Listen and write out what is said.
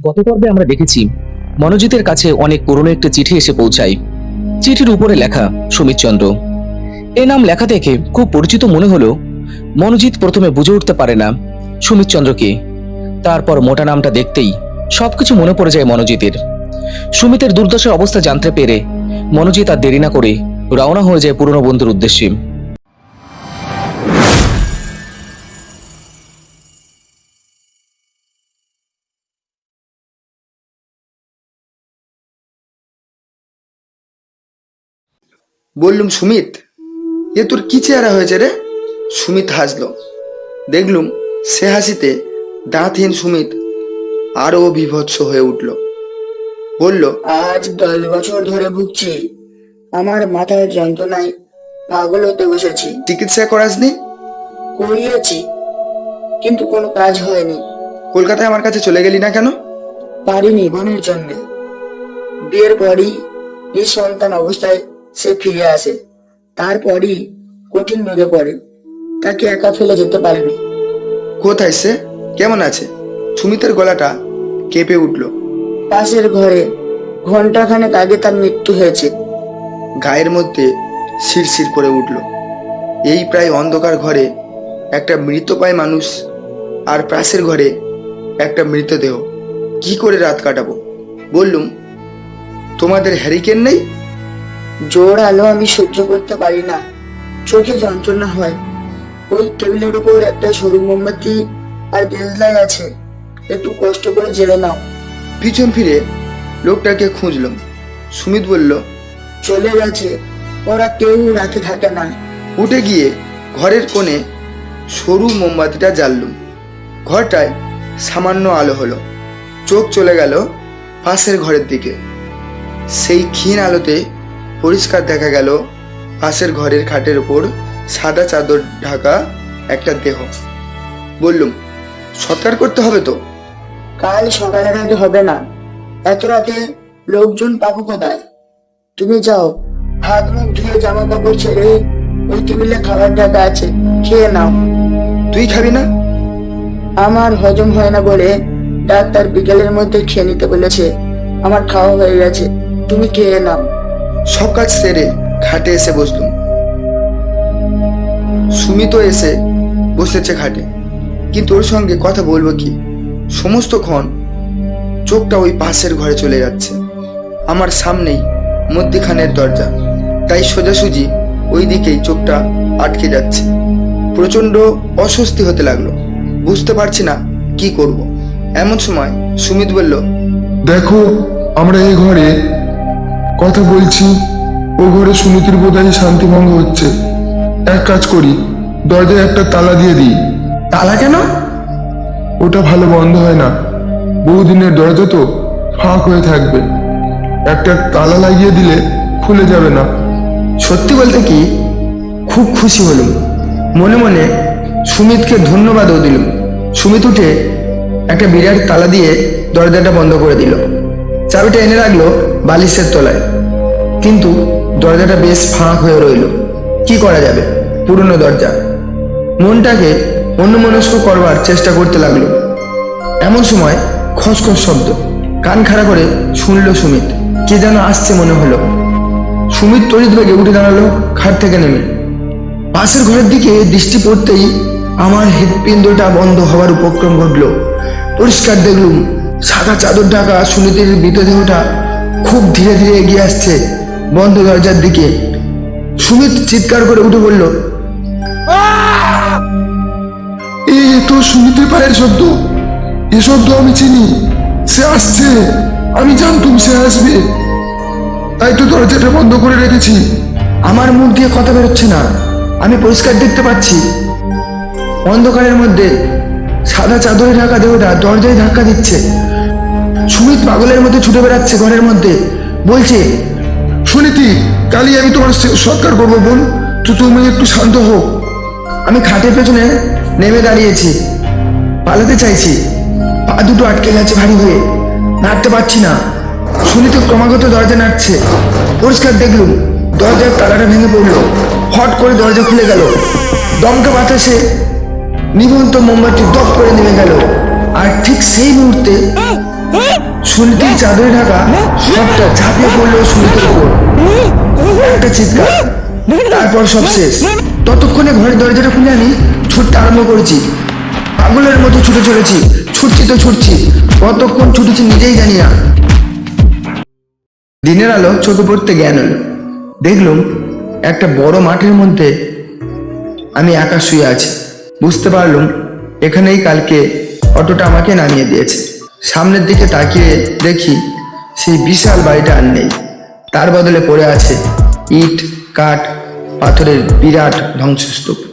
গত পর্বে আমরা দেখেছি, মনোজিতের কাছে অনেক পুরনো একটি চিঠি এসে পৌঁছায়। চিঠির উপরে লেখা সুমিতচন্দ্র এ নাম লেখা দেখে খুব পরিচিত মনে হলো, মনোজিৎ প্রথমে বুঝে উঠতে পারে না সুমিতচন্দ্রকে তারপর মোটা নামটা দেখতেই সবকিছু মনে পড়ে যায় মনোজিতের। সুমিতের দুর্দশার অবস্থা জানতে পেরে মনোজিৎ আর দেরি না করে রওনা হয়ে যায় পুরনো বন্ধুর উদ্দেশ্যে। বললুম সুমিত এ তোর কি চেহারা হয়েছে রে? সুমিত হাসলো। দেখলুম সে হাসিতে দাঁতহীন সুমিত আরও বিভৎস হয়ে উঠল। বলল আজ দশ বছর ধরে ভুগছি। আমার মাথার যন্ত্রণায় পাগল হতে বসেছি। চিকিৎসা করাসনি? করিয়েছি কিন্তু কোনো কাজ হয়নি। কলকাতায় আমার কাছে চলে গেলি না কেন? পারিনি বোনের জন্য। বিয়ের পরই নিঃসন্তান অবস্থায় সে ফিরে আসে। তারপরই কঠিন মেঘে পড়ে। তাকে একা ফেলে যেতে পারেনি। কোথায় সে? কেমন আছে? সুমিতের গলাটা কেঁপে উঠল। পাশের ঘরে ঘন্টাখানেক আগে তার মৃত্যু হয়েছে। গায়ের মধ্যে শিরশির করে উঠল। এই প্রায় অন্ধকার ঘরে একটা মৃতপায় মানুষ আর পাশের ঘরে একটা মৃতদেহ। কি করে রাত কাটাবো? বললুম তোমাদের হ্যারিকেন নেই? জোর আলো আমি সহ্য করতে পারি না। চোখে যন্ত্রণা হয়। ওই টেবিলের উপর একটা সরু মোমবাতি আর দেশলাই আছে। একটু কষ্ট করে জেলে নাও। পিছন ফিরে লোকটাকে খুঁজলাম সুমিত বলল চলে গেছে। ওরা কেউ রাতে থাকে না। উঠে গিয়ে ঘরের কোণে সরু মোমবাতিটা জ্বাললুম ঘরটায় সামান্য আলো হলো। চোখ চলে গেল পাশের ঘরের দিকে। সেই ক্ষীণ আলোতে পরিষ্কার দেখা গেল পাশের ঘরের খাটের উপর সাদা চাদর ঢাকা একটা দেহ। বললুম সৎকার করতে হবে তো? কাল সকালের আগে হবে না। এত রাতে লোকজন পাবো কোথায়? তুমি যাও হাত মুখ ধুয়ে জামা কাপড় ছেড়ে ওই টেবিলে খাবার ঢাকা আছে খেয়ে নাও। তুই খাবি না? আমার হজম হয় না বলে ডাক্তার বিকেলের মধ্যে খেয়ে নিতে বলেছে। আমার খাওয়া হয়ে গেছে তুমি খেয়ে নাও। সব কাজ সেরে খাটে এসে বসলুম। সুমিত এসে বসেছে খাটে কিন্তু ওর সঙ্গে কথা বলব কি? সমস্ত ক্ষণ চোখটা ওই পাশের ঘরে চলে যাচ্ছে। আমার সামনেই মধ্যিখানের দরজা। তাই সোজাসুজি ওই দিকেই চোখটা আটকে যাচ্ছে। প্রচণ্ড অস্বস্তি হতে লাগল। বুঝতে পারছি না কি করব। এমন সময় সুমিত বলল, দেখো, আমরা এই ঘরে কথা বলছি ও ঘরে সুনীতির বোধহয় শান্তিভঙ্গ হচ্ছে। এক কাজ করি দরজায় একটা তালা দিয়ে দিই। তালা কেন? ওটা ভালো বন্ধ হয় না। বহুদিনের দরজা তো ফাঁক হয়ে থাকবে। একটা তালা লাগিয়ে দিলে খুলে যাবে না। সত্যি বলতে কি? খুব খুশি হলুম। মনে মনে সুমিতকে ধন্যবাদও দিলুম। সুমিত উঠে একটা বিরাট তালা দিয়ে দরজাটা বন্ধ করে দিল। চাবিটা এনে রাখল। বালিশের তলায়। কিন্তু দরজাটা বেশ ফাঁক হয়ে রইল। কি করা যাবে? পুরনো দরজা। মনটাকে অন্যমনস্ক করবার চেষ্টা করতে লাগল। এমন সময় খসখস শব্দ। কান খাড়া করে শুনল সুমিত। কে যেন আসছে মনে হলো। সুমিত তড়িৎ বেগে উঠে দাঁড়াল, খাট থেকে নেমে। পাশের ঘরের দিকে দৃষ্টি পড়তেই আমার হৃৎপিণ্ডটা বন্ধ হওয়ার উপক্রম ঘটল। পরিষ্কার দেখলুম, সাদা চাদর ঢাকা সুনীতির মৃতদেহটা খুব ধীরে ধীরে এগিয়ে আসছে বন্ধ দরজার দিকে। সুমিত চিৎকার করে উঠে বলল এ তো সুনীতির পায়ের শব্দ। এ শব্দ আমি চিনি। সে আসছে। আমি জানতুম সে আসবে। তাই তো দরজাটা বন্ধ করে রেখেছি। আমার মুখ দিয়ে কথা বেরোচ্ছে না। আমি পরিষ্কার দেখতে পাচ্ছি। অন্ধকারের মধ্যে সাদা চাদরে ঢাকা দেহটা দরজায় ধাক্কা দিচ্ছে। সুমিত পাগলের মধ্যে ছুটে বেড়াচ্ছে ঘরের মধ্যে। বলছে, সুনীতি কালি আমি তোমার সৎকার করব বোন। তো তুমি একটু শান্ত হও। আমি খাটের পেছনে নেমে দাঁড়িয়েছি। পালাতে চাইছি। পা দুটো আটকে গেছে ভারী হয়ে। নাড়তে পারছি না। শুনি তো ক্রমাগত দরজা নাড়ছে। পরিষ্কার দেখলুম, দরজার তালাটা ভেঙে পড়ল। হট করে দরজা খুলে গেল। দমকা বাতাসে নিবন্ত মোমবাতি দপ করে নেমে গেল। আর ঠিক সেই মুহূর্তে সুনীতির চাদরে ঢাকা সবটা ঝাঁপিয়ে পড়ল উপর। একটা চিৎকার, তারপর সব শেষ। ততক্ষণে ঘরের দরজাটা খুলে আমি ছুটতে আরম্ভ করেছি। পাগলের মতো ছুটে চলেছি, ছুটছি তো ছুটছি, কতক্ষণ ছুটেছি নিজেই জানি না। দিনের আলো চোখে পড়তে জ্ঞান হলো দেখলুম একটা বড় মাঠের মধ্যে আমি একা শুয়ে আছি। বুঝতে পারলুম এখানেই কালকে অটোটা আমাকে নামিয়ে দিয়েছে। সামনের দিকে তাকিয়ে দেখি সেই বিশাল বাড়িটা আর নেই। তার বদলে পড়ে আছে ইট, কাঠ, পাথরের বিরাট ধ্বংসস্তূপ।